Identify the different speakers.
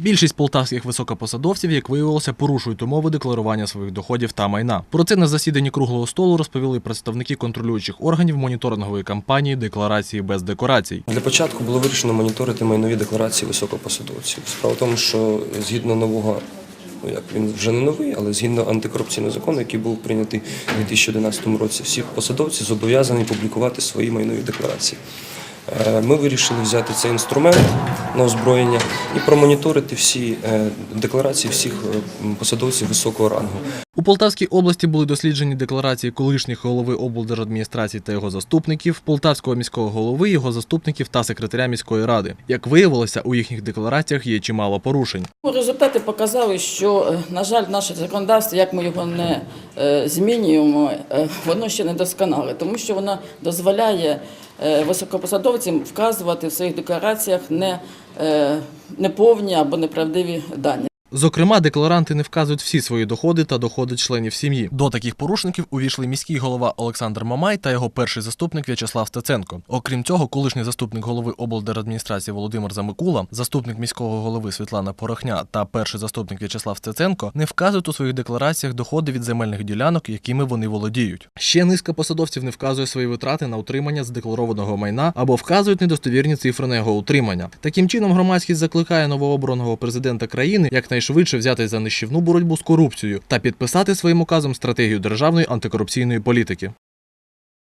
Speaker 1: Більшість полтавських високопосадовців, як виявилося, порушують умови декларування своїх доходів та майна. Про це на засіданні круглого столу розповіли представники контролюючих органів моніторингової кампанії Декларації без декорацій.
Speaker 2: Для початку було вирішено моніторити майнові декларації високопосадовців. Справа в тому, що згідно нового, ну як він вже не новий, але згідно антикорупційного закону, який був прийнятий у 2011 році, всі посадовці зобов'язані публікувати свої майнові декларації. Е, Ми вирішили взяти цей інструмент на озброєння і промоніторити всі е, декларації всіх е, посадовців високого рангу.
Speaker 1: У Полтавській області були досліджені декларації колишніх голови облдержадміністрації та його заступників, полтавського міського голови, його заступників та секретаря міської ради. Як виявилося, у їхніх деклараціях є чимало порушень.
Speaker 3: Ну, Результати показали, що, е, на жаль, наше законодавство, як ми його не е, змінюємо, е, воно ще не досконале, тому що воно дозволяє високопосадовцям вказувати в своїх деклараціях не, неповні або неправдиві дані.
Speaker 1: Зокрема, декларанти не вказують всі свої доходи та доходи членів сім'ї. До таких порушників увійшли міський голова Олександр Мамай та його перший заступник В'ячеслав Стеценко. Окрім цього, колишній заступник голови облдержадміністрації Володимир Замикула, заступник міського голови Світлана Порохня та перший заступник В'ячеслав Стеценко не вказують у своїх деклараціях доходи від земельних ділянок, якими вони володіють. Ще низка посадовців не вказує свої витрати на утримання задекларованого майна або вказують недостовірні цифри на його утримання. Таким чином, громадськість закликає новообраного президента країни якнайшвидше взяти за нищівну боротьбу з корупцією та підписати своїм указом стратегію державної антикорупційної політики.